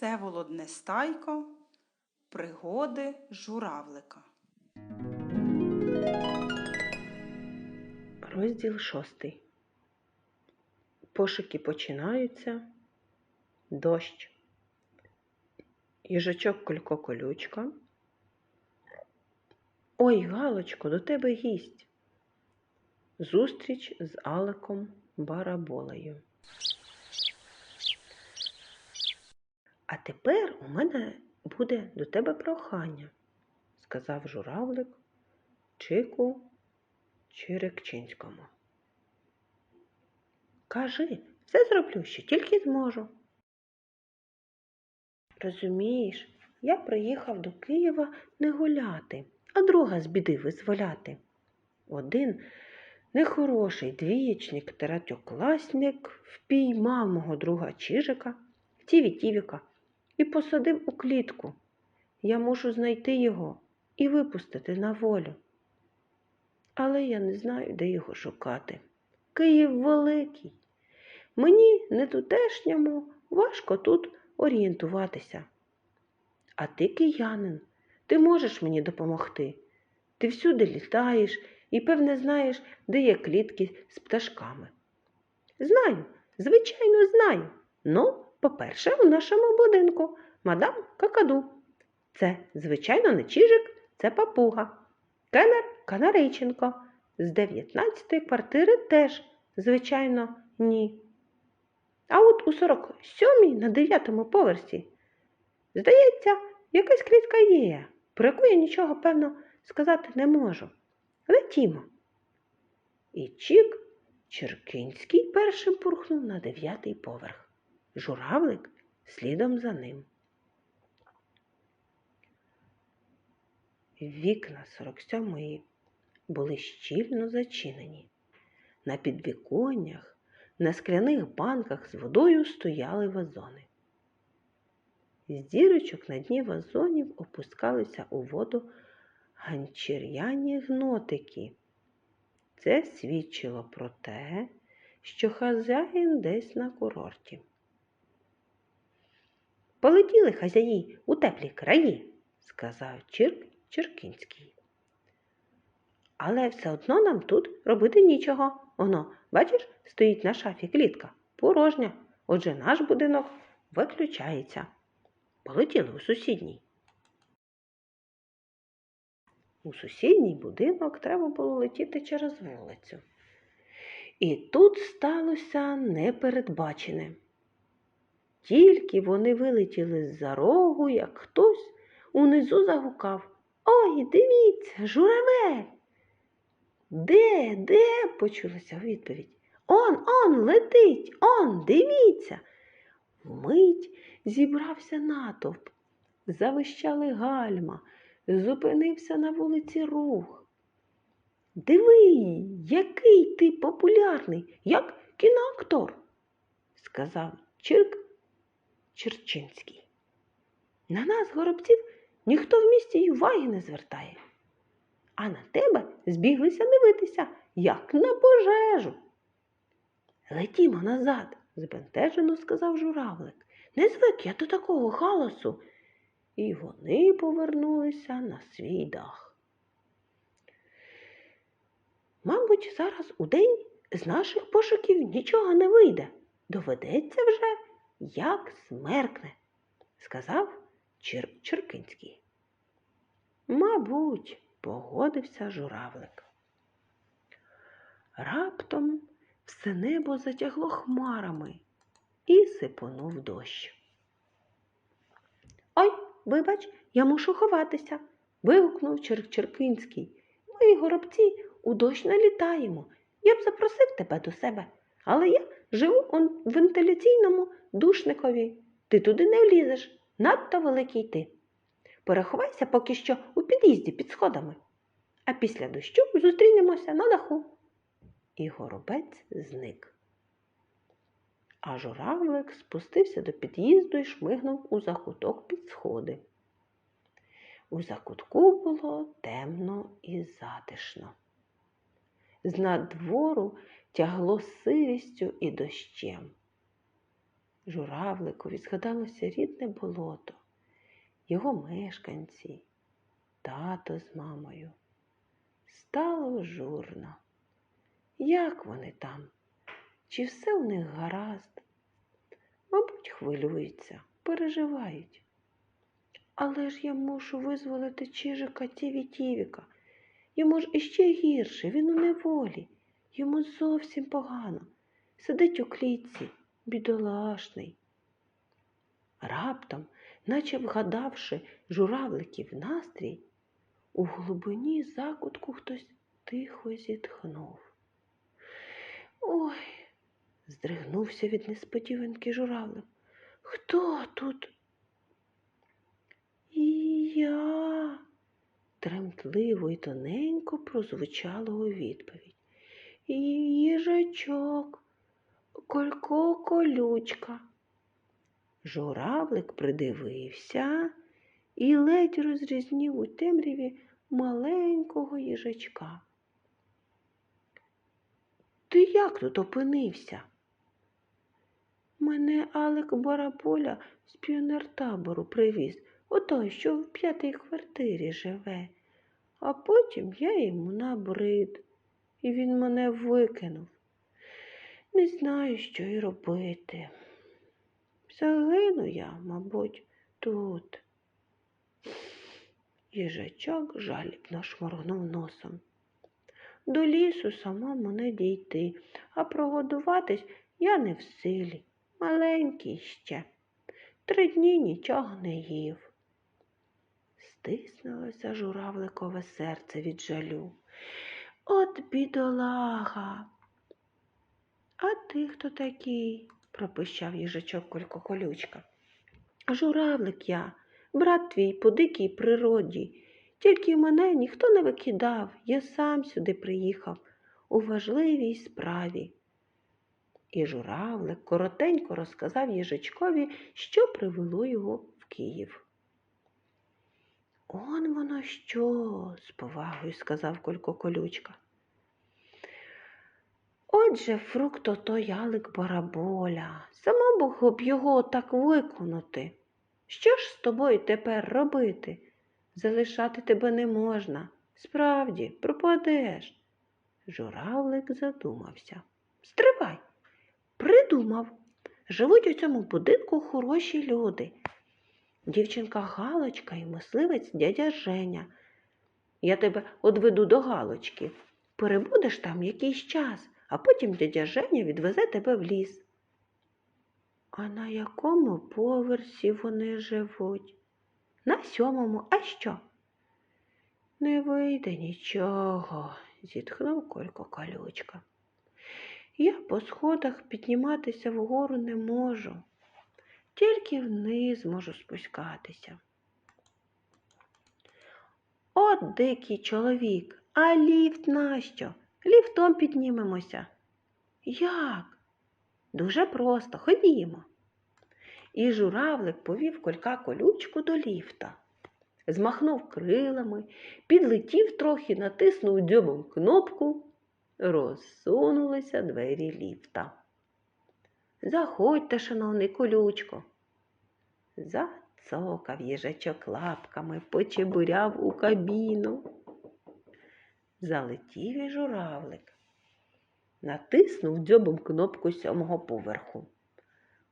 Всеволод Нестайко Пригоди журавлика. Розділ шостий. Пошуки починаються. Дощ. Їжачок Колько колючка. Ой, Галочко, до тебе гість. Зустріч з Алеком Бараболею. А тепер у мене буде до тебе прохання, сказав журавлик Чику Чирикчинському. Кажи, все зроблю, що тільки зможу. Розумієш, я приїхав до Києва не гуляти, а друга з біди визволяти. Один нехороший двієчник третьокласник впіймав мого друга Чижика, Тіві-Тівіка, і посадив у клітку. Я мушу знайти його і випустити на волю. Але я не знаю, де його шукати. Київ великий. Мені, не тутешньому, важко тут орієнтуватися. А ти киянин, ти можеш мені допомогти. Ти всюди літаєш і, певне, знаєш, де є клітки з пташками. Знаю, звичайно, знаю. Ну, по-перше, у нашому будинку мадам Какаду. Це, звичайно, не чижик, це папуга. Кенер Канарейченко. З 19-ї квартири теж, звичайно, ні. А от у 47-й на 9-му поверсі, здається, якась клітка є, про яку я нічого, певно, сказати не можу. Летімо. І Чік Черкинський першим пурхнув на дев'ятий поверх. Журавлик слідом за ним. Вікна 47-ї були щільно зачинені. На підвіконнях, на скляних банках з водою стояли вазони. З дірочок на дні вазонів опускалися у воду ганчір'яні гнотики. Це свідчило про те, що хазяїн десь на курорті. Полетіли хазяї у теплі краї, сказав Чирк Черкінський. Але все одно нам тут робити нічого. Воно, бачиш, стоїть на шафі клітка, порожня. Отже, наш будинок виключається. Полетіли у сусідній. У сусідній будинок треба було летіти через вулицю. І тут сталося непередбачене. Тільки вони вилетіли з-за рогу, як хтось унизу загукав Ой, дивіться, журавель. Де, де? почулася відповідь. Он, он летить, он, дивіться. Вмить зібрався натовп, завищали гальма, зупинився на вулиці рух. Диви, який ти популярний, як кіноактор, сказав Чирк Черчинський. На нас, горобців, ніхто в місті й уваги не звертає. А на тебе збіглися дивитися, як на пожежу. Летімо назад, збентежено сказав журавлик. Не звик я до такого галасу. І вони повернулися на свій дах. Мабуть, зараз у день з наших пошуків нічого не вийде. Доведеться вже, як смеркне, сказав Чир Чиркинський. Мабуть, погодився журавлик. Раптом все небо затягло хмарами і сипонув дощ. Ой, вибач, я мушу ховатися. вигукнув Черкчеркинський. Ми, горобці, у дощ налітаємо. Я б запросив тебе до себе, але я живу он в вентиляційному душникові. Ти туди не влізеш, надто великий ти. Переховайся поки що у під'їзді під сходами, а після дощу зустрінемося на даху. І горобець зник. А журавлик спустився до під'їзду і шмигнув у закуток під сходи. У закутку було темно і затишно. З надвору тягло сирістю і дощем. Журавликові згадалося рідне болото, його мешканці, тато з мамою. Стало журно. Як вони там? Чи все у них гаразд? Мабуть, хвилюються, переживають. Але ж я мушу визволити чижика Тіві Тівіка. Йому ж іще гірше, він у неволі. Йому зовсім погано. Сидить у клітці, бідолашний. Раптом, наче вгадавши журавликів настрій, у глибині закутку хтось тихо зітхнув. Ой, здригнувся від несподіванки журавлик. Хто тут? І я. Тремтливо і тоненько прозвучало у відповідь. І їжачок, колько колючка. Журавлик придивився і ледь розрізнів у темряві маленького їжачка. Ти як тут опинився? Мене Алек Бараболя з піонертабору привіз, отой, що в п'ятій квартирі живе, а потім я йому набрид, і він мене викинув. Не знаю, що й робити. Загину я, мабуть, тут. Їжачок жалібно шморгнув носом. До лісу самому не дійти, а прогодуватись я не в силі, маленький ще. Три дні нічого не їв. Стиснулося журавликове серце від жалю. От бідолага. А ти хто такий? пропищав їжачок Колько колючка. Журавлик я, брат твій по дикій природі. Тільки мене ніхто не викидав, я сам сюди приїхав у важливій справі. І журавлик коротенько розказав їжачкові, що привело його в Київ. Он воно що? з повагою сказав Колько колючка. Отже, фрукт ото ялик бараболя. Сама Бог б його так виконати. Що ж з тобою тепер робити? Залишати тебе не можна. Справді, пропадеш. Журавлик задумався. Стривай, придумав. Живуть у цьому будинку хороші люди. Дівчинка Галочка і мисливець дядя Женя. Я тебе одведу до Галочки. Перебудеш там якийсь час, а потім дядя Женя відвезе тебе в ліс. А на якому поверсі вони живуть? На сьомому, а що? Не вийде нічого, зітхнув Колько колючка. Я по сходах підніматися вгору не можу, тільки вниз можу спускатися. От дикий чоловік, а ліфт нащо? Ліфтом піднімемося. Як? Дуже просто, ходімо. І журавлик повів колька колючку до ліфта. Змахнув крилами, підлетів трохи, натиснув дзьобом кнопку, розсунулися двері ліфта. Заходьте, шановний колючко. Зацокав їжачок лапками, почебуряв у кабіну. Залетів і журавлик. Натиснув дзьобом кнопку сьомого поверху.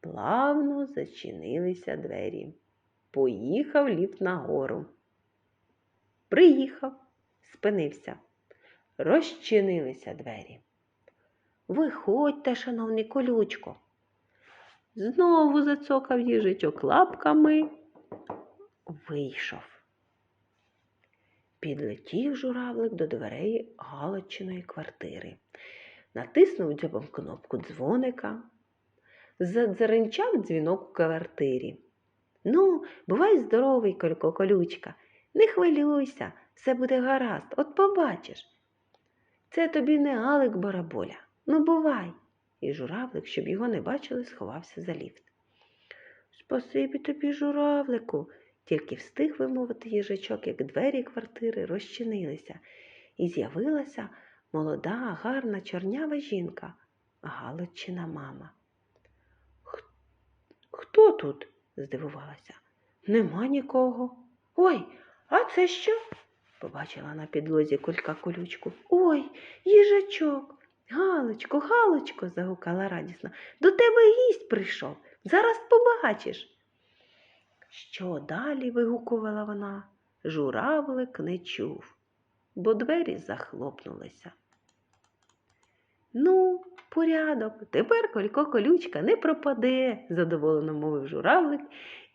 Плавно зачинилися двері. Поїхав ліфт нагору. Приїхав, спинився. Розчинилися двері. Виходьте, шановний колючко. Знову зацокав їжачок лапками. Вийшов. Підлетів журавлик до дверей Галочиної квартири. Натиснув дзьобом кнопку дзвоника. Задзеренчав дзвінок у квартирі. Ну, бувай здоровий, Колько колючка. Не хвилюйся, все буде гаразд, от побачиш. Це тобі не Алик Бараболя. Ну, бувай. І журавлик, щоб його не бачили, сховався за ліфт. Спасибі тобі, журавлику, тільки встиг вимовити їжачок, як двері квартири розчинилися, і з'явилася молода, гарна, чорнява жінка, Галочина мама. Хто тут? здивувалася. Нема нікого. Ой, а це що? Побачила на підлозі кулька колючку. Ой, їжачок. Галочко, Галочко, загукала радісно. До тебе гість прийшов. Зараз побачиш. Що далі? вигукувала вона. Журавлик не чув, бо двері захлопнулися. Ну, порядок, тепер колько колючка не пропаде, задоволено мовив журавлик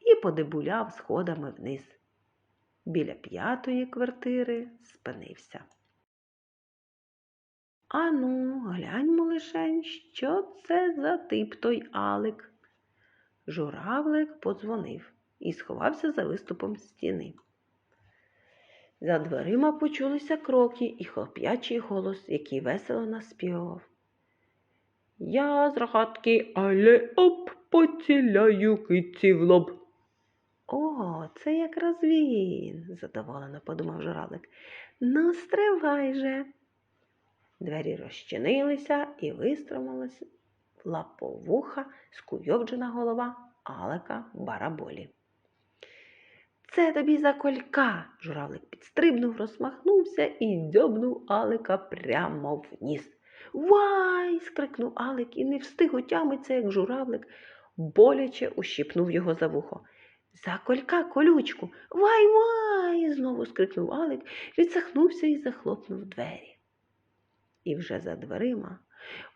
і подебуляв сходами вниз. Біля п'ятої квартири спинився. Ану, гляньмо лишень, що це за тип той Алик. Журавлик подзвонив і сховався за виступом стіни. За дверима почулися кроки і хлоп'ячий голос, який весело наспівав. Я з рогатки, але оп, поціляю киці в лоб. О, це якраз він, задоволено подумав журавлик. Ну, стривай же. Двері розчинилися і вистромилась лаповуха скуйовджена голова Алека Бараболі. Це тобі за колька. Журавлик підстрибнув, розмахнувся і дзьобнув Алика прямо в ніс. Вай! скрикнув Алик і не встиг отямитися, як журавлик боляче ущипнув його за вухо. За колька колючку. Вай, вай! знову скрикнув Алик, відсахнувся і захлопнув двері. І вже за дверима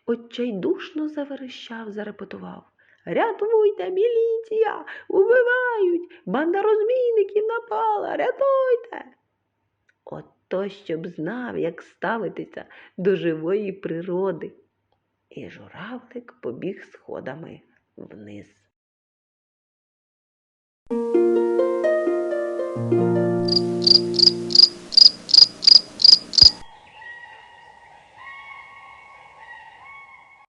отчайдушно заверещав, зарепетував. Рятуйте, міліція! Убивають! Банда розбійників напала! Рятуйте! От то, щоб знав, як ставитися до живої природи. І журавлик побіг сходами вниз.